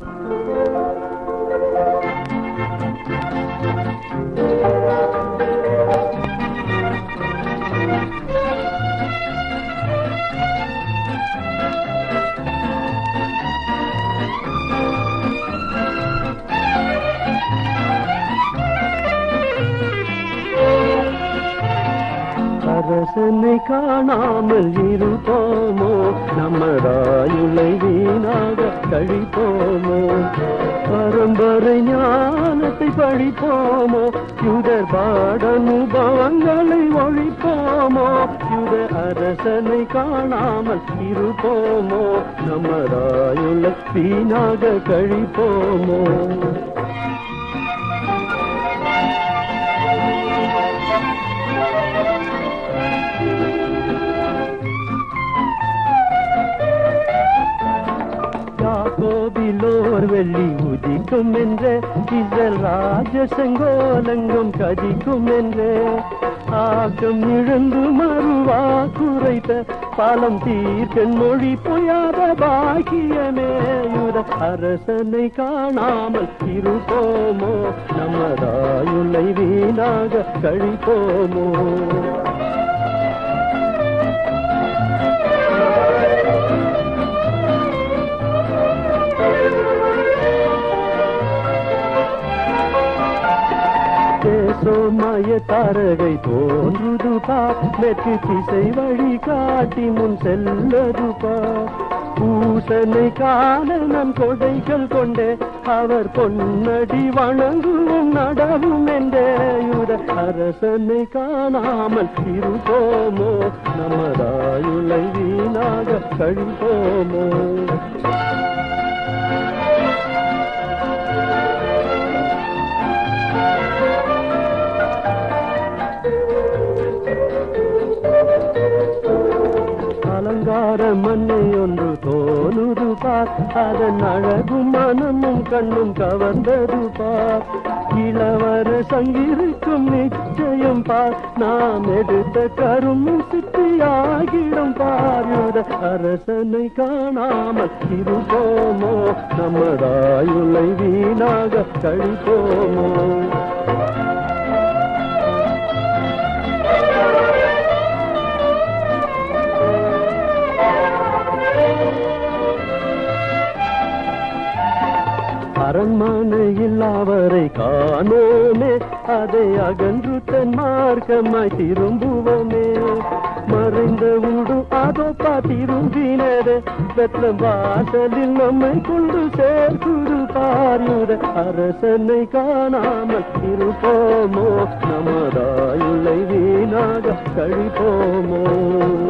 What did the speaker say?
Thank you. அரசனை காணாமல் இருப்போமோ? நம்மராயுளை வீணாக கழிப்போமோ? பரம்பரை ஞானத்தை படிப்போமோ யுதர் பாடனுபவங்களை ஒழிப்போமோ? யுத அரசனை காணாமல் இருப்போமோ? நம்மராயுளை வீணாக கழிப்போமோ? யாக்கோபிலோர் வெள்ளி உதிக்கும் என்றே இசல் ராஜ கதிக்கும் என்று. ஆக்கம் இழந்து மறுவா குறைத்த பாலம் தீர்க்கன் மொழி பொய்யாத பாக்கியமேயுத அரசனை காணாமல் இருப்போமோ? நமதாயுள்ளை வீணாக கழிப்போமோ? மாய தாரகை தோன்றுது பார் மெற்கு திசை வழி காட்டி முன் செல்லது பார் பூசனை காண நம் கொடைகள் கொண்டே அவர் பொன்னடி வணங்குவோம் நடவும் என்றேயுத அரசனை காணாமல் இருப்போமோ? நமதாயுளை வீணாக கழிப்போமோ? பார் அதன் அழகும் மனமும் கண்ணும் கவர்ந்தது பார் இளவர சங்கிருக்கும் நிச்சயம் பார் நாம் எடுத்த கரும் சித்தியாகிடும் பார். அரசனை காணாமல் இருப்போமோ? நமதாயுளை வீணாக கழிப்போமோ? அரண்மனையில் அவரை காணோமே. அதை அகன்று தன் மார்க்கமாய் திரும்புவோமே. மறைந்த உடு அதோ பாத்திரும்பினரே பெற்ற வாசலில் நம்மை கொண்டு சேர்க்குது பாரியுத. அரசனை காணாமல் இருப்போமோ. நமதாயுளை வீணாக கழிப்போமோ.